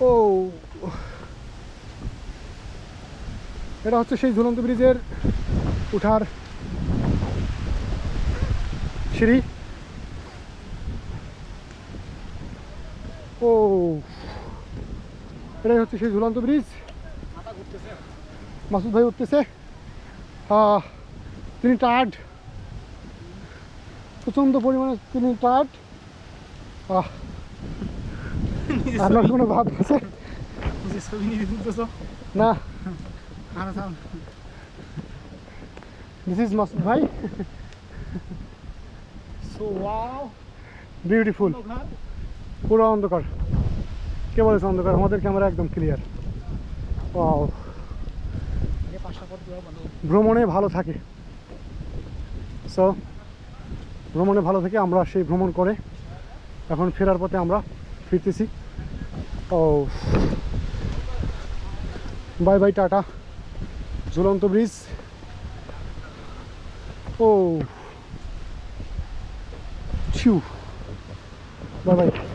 ও। এটা হচ্ছে সেই ঝুলন্ত ব্রিজের উঠার সিঁড়ি। ও। এটাই হচ্ছে সেই ঝুলন্ত ব্রিজ। মাসুদ ভাই উঠতেছে। আহ, তিনি টায়ার্ড। প্রচণ্ড পরিমাণে তিনি টায়ার্ড। আপনার কোনো ভাব আছে না দিস ইজ মাসুদ ভাই সো ওয়াও বিউটিফুল পুরো অন্ধকার। কে বলেছে অন্ধকার? আমাদের ক্যামেরা একদম ক্লিয়ার ও এই পাঁচটা পর দেওয়া বন্ধ। ভ্রমণে ভালো থাকে। সো ভ্রমণে ভালো থেকে আমরা সেই ভ্রমণ করে এখন ফেরার পথে আমরা ফিরতেছি। Oh. Bye bye Tata. Zulonto breeze. Oh. Phew. Bye bye.